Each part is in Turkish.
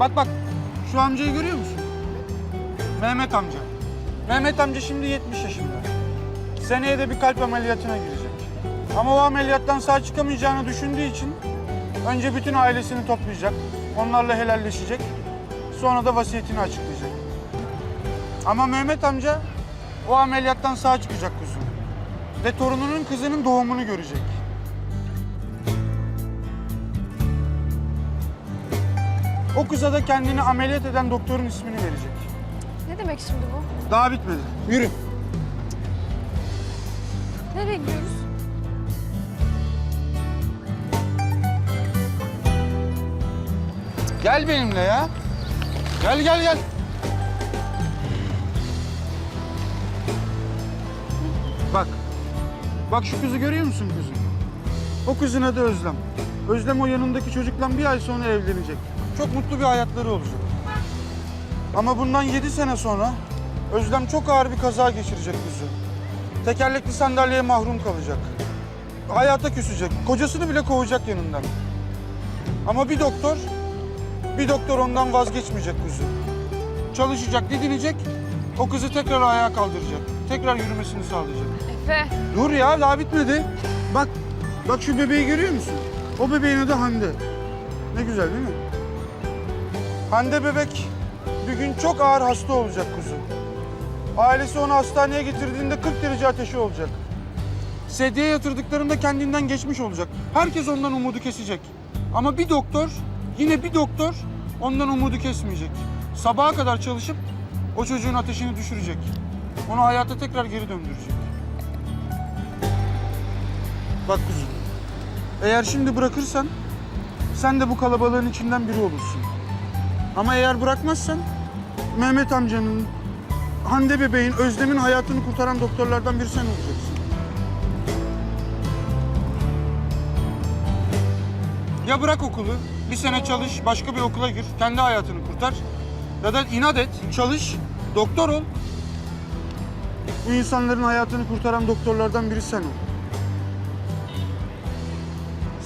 Bak bak şu amcayı görüyor musun? Mehmet amca. Mehmet amca şimdi 70 yaşında. Seneye de bir kalp ameliyatına girecek. Ama o ameliyattan sağ çıkamayacağını düşündüğü için önce bütün ailesini toplayacak. Onlarla helalleşecek. Sonra da vasiyetini açıklayacak. Ama Mehmet amca o ameliyattan sağ çıkacak kuzum. Ve torununun kızının doğumunu görecek. O kıza da kendini ameliyat eden doktorun ismini verecek. Ne demek şimdi bu? Daha bitmedi. Yürü. Nereye gidiyoruz? Gel benimle ya. Gel gel gel. Bak. Bak şu kızı görüyor musun kızım? O kızın adı Özlem. Özlem o yanındaki çocukla bir ay sonra evlenecek. Çok mutlu bir hayatları olacak. Ama bundan yedi sene sonra Özlem çok ağır bir kaza geçirecek kızı. Tekerlekli sandalyeye mahrum kalacak. Hayata küsecek. Kocasını bile kovacak yanından. Ama bir doktor bir doktor ondan vazgeçmeyecek kuzu. Çalışacak, didinecek. O kızı tekrar ayağa kaldıracak. Tekrar yürümesini sağlayacak. Efe. Dur ya daha bitmedi. Bak, bak şu bebeği görüyor musun? O bebeğin adı Hande. Ne güzel değil mi? Hande bebek bir gün çok ağır hasta olacak kuzu. Ailesi onu hastaneye getirdiğinde 40 derece ateşi olacak. Sedyeye yatırdıklarında kendinden geçmiş olacak. Herkes ondan umudu kesecek. Ama bir doktor, yine bir doktor ondan umudu kesmeyecek. Sabaha kadar çalışıp o çocuğun ateşini düşürecek. Onu hayata tekrar geri döndürecek. Bak kuzum, eğer şimdi bırakırsan sen de bu kalabalığın içinden biri olursun. Ama eğer bırakmazsan Mehmet amcanın, Hande bebeğin, Özlem'in hayatını kurtaran doktorlardan biri sen olacaksın. Ya bırak okulu, bir sene çalış, başka bir okula gir, kendi hayatını kurtar. Ya da inat et, çalış, doktor ol. Bu insanların hayatını kurtaran doktorlardan biri sen ol.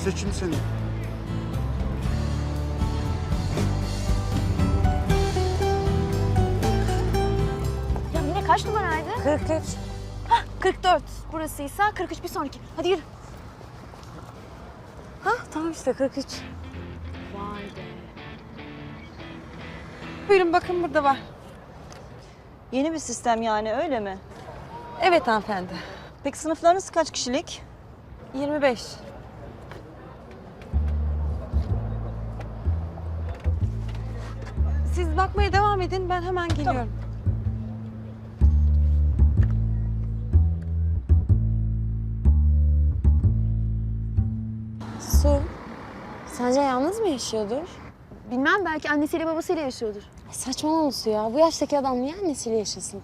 Seçim senin. Kaç numaraydı? 43. 44. Burasıysa 43 bir sonraki. Hadi yürü. Ha tamam işte 43. Vay be. Buyurun bakın burada var. Yeni bir sistem yani öyle mi? Evet hanımefendi. Peki sınıflarınız kaç kişilik? 25. Siz bakmaya devam edin ben hemen geliyorum. Su, sence yalnız mı yaşıyordur? Bilmem belki annesiyle babasıyla yaşıyordur. Saçmalama Su ya. Bu yaştaki adam niye annesiyle yaşasın?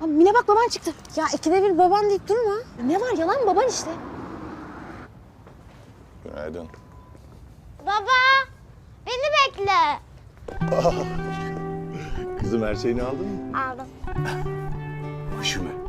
Ha, Mine bak baban çıktı. Ya ikide bir baban deyip durma. Ne var yalan baban işte. Günaydın. Baba, beni bekle. Kızım her şeyini aldın mı? Aldım. Üşüme.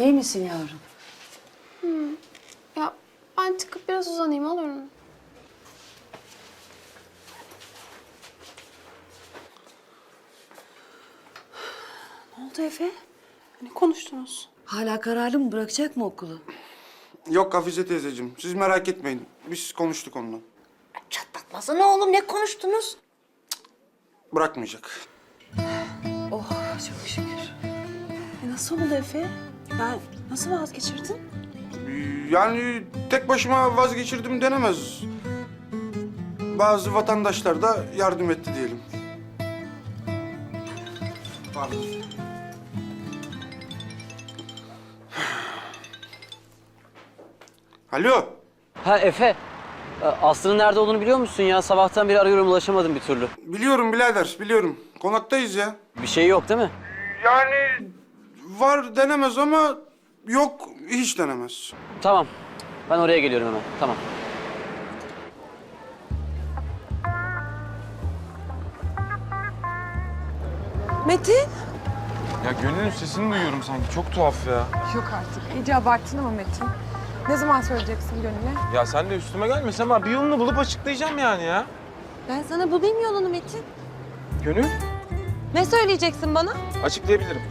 İyi misin yavrum? Ya ben çıkıp biraz uzanayım olur mu? Ne oldu Efe? Ne konuştunuz? Hala kararlı mı bırakacak mı okulu? Yok Hafize teyzeciğim, siz merak etmeyin. Biz konuştuk onunla. Çatlatmasana oğlum ne konuştunuz? Bırakmayacak. Oh çok şükür. E nasıl oldu Efe? Ben nasıl vazgeçirdin? Yani tek başıma vazgeçirdim denemez. Bazı vatandaşlar da yardım etti diyelim. Pardon. Alo. Ha Efe. e, Aslı'nın nerede olduğunu biliyor musun ya? Sabahtan beri arıyorum ulaşamadım bir türlü. Biliyorum birader, biliyorum. Konaktayız ya. Bir şey yok değil mi? Yani var denemez ama yok hiç denemez. Tamam. Ben oraya geliyorum hemen. Tamam. Metin? Ya Gönül'ün sesini duyuyorum sanki. Çok tuhaf ya. Yok artık. İyice abarttın ama Metin. Ne zaman söyleyeceksin Gönül'e? Ya sen de üstüme gelme ama bir yolunu bulup açıklayacağım yani ya. Ben sana bulayım yolunu Metin. Gönül Ne söyleyeceksin bana? açıklayabilirim.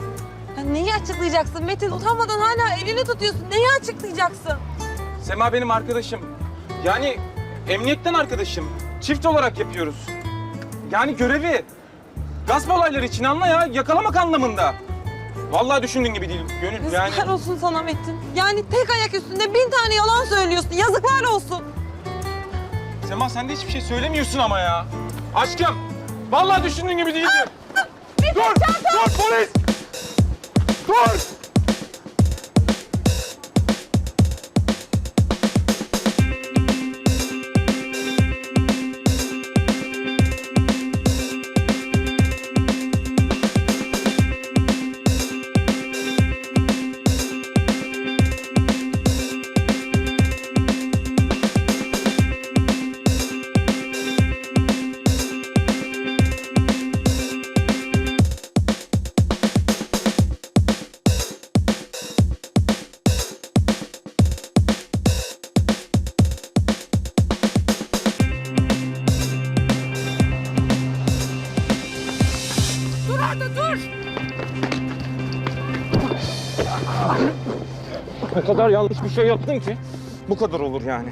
Ya neyi açıklayacaksın Metin? Utanmadan hala elini tutuyorsun. Neyi açıklayacaksın? Sema benim arkadaşım. Yani emniyetten arkadaşım. Çift olarak yapıyoruz. Yani görevi. Gasp olayları için anla ya. Yakalamak anlamında. Vallahi düşündüğün gibi değil Gönül. Yani Yazıklar olsun sana Metin. Yani tek ayak üstünde bin tane yalan söylüyorsun. Yazıklar olsun. Sema sen de hiçbir şey söylemiyorsun ama ya. Aşkım. Vallahi düşündüğün gibi değildi. dur! Dur polis! Dur! O kadar yanlış bir şey yaptın ki bu kadar olur yani.